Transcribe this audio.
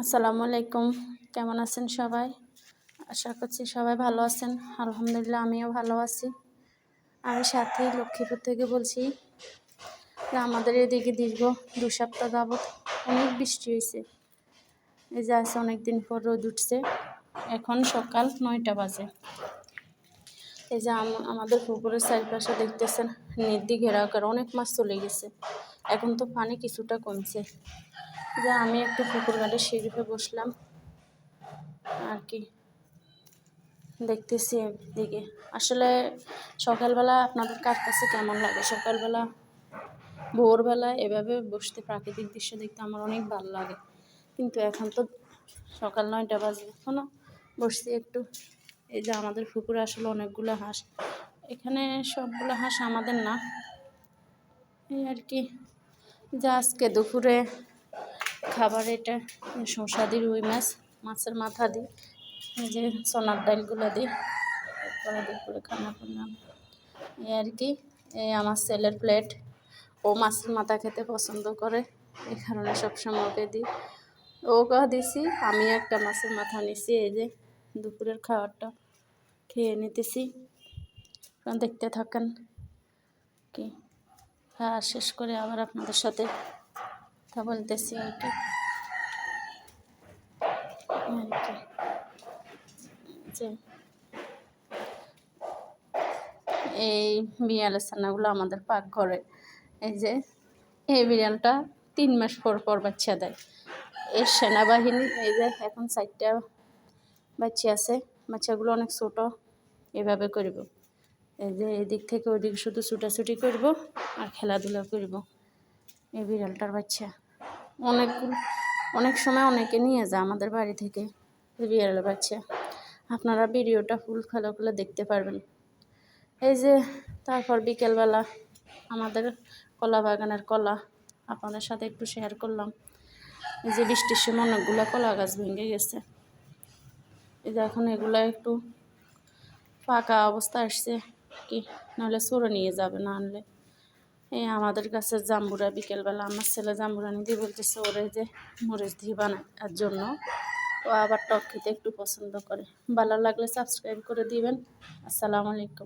আসসালামু আলাইকুম। কেমন আছেন সবাই? আশা করছি সবাই ভালো আছেন। আলহামদুলিল্লাহ আমিও ভালো আছি। আমি সাথে লক্ষ্মীপুর থেকে বলছি আমাদের এদিকে দীর্ঘ দু সপ্তাহ যাবৎ অনেক বৃষ্টি হয়েছে। এই যে আছে অনেকদিন পর রোদ উঠছে। এখন সকাল নয়টা বাজে। এই যে আমাদের পুকুরের চারিপাশে দেখতেছেন নেট দিয়ে ঘেরাও করে অনেক মাছ চলে গেছে। এখন তো পানি কিছুটা কমছে। যে আমি একটু পুকুর ঘাটে সিঁড়িতে বসলাম। আর কি দেখতেছি দিকে আসলে সকালবেলা আপনাদের কার কাছে কেমন লাগে? সকালবেলা, ভোরবেলা এভাবে বসতে প্রাকৃতিক দৃশ্য দেখতে আমার অনেক ভালো লাগে। কিন্তু এখন তো সকাল নয়টা বাজে। এখনও বসছি একটু। এই যে আমাদের পুকুরে আসলে অনেকগুলো হাঁস। এখানে সবগুলো হাঁস আমাদের না। এই আর কি। যে আজকে দুপুরে খাবার এটা শসা দিই রুই মাছ, মাছের মাথা দিই এই যে সোনার ডালগুলো দিই এরপরে দুপুরে খানা করলাম। এই আর কি, এই আমার ছেলের প্লেট ও মাছের মাথা খেতে পছন্দ করে, এই কারণে সবসময় ওকে দিই। ওকে দিছি আমি একটা মাছের মাথা নিছি, এই যে দুপুরের খাবারটা খেয়ে নিতেছি। দেখতে থাকেন কি। হ্যাঁ শেষ করে আবার আপনাদের সাথে কথা বলতেছি যে এই বিড়ালের ছানাগুলো আমাদের পাকঘরে এই যে, এই বিড়ালটা তিন মাস পর পর বাচ্চা দেয়। এই সেনাবাহিনী, এই যে, এখন চারটা বাচ্চা আছে। বাচ্চাগুলো অনেক ছোট, এভাবে করব। এই যে, এদিক থেকে ওদিক শুধু ছুটাছুটি করব আর খেলাধুলা করব। এই বিড়ালটার বাচ্চা। অনেকগুলো অনেক সময় অনেকে নিয়ে যায় আমাদের বাড়ি থেকে বিড়াল বাচ্চা। আপনারা ভিডিওটা ফুল খেলা খুলে দেখতে পারবেন। এই যে, তারপর বিকেলবেলা আমাদের কলা বাগানের কলা আপনাদের সাথে একটু শেয়ার করলাম। এই যে বৃষ্টির সময় অনেকগুলো কলা গাছ ভেঙে গেছে। এই যে এখন এগুলো একটু পাকা অবস্থা আসছে, কি? নাহলে সরে নিয়ে যাবে, না আনলে। এই আমাদের কাছে জাম্বুরা বিকেলবেলা আমার ছেলে জাম্বুরা নিতে বলতেছে, ওরে যে মরিচ দিয়ে বানার জন্য। ও আবার টক খেতে একটু পছন্দ করে। ভালো লাগলে সাবস্ক্রাইব করে দিবেন। আসসালামু আলাইকুম।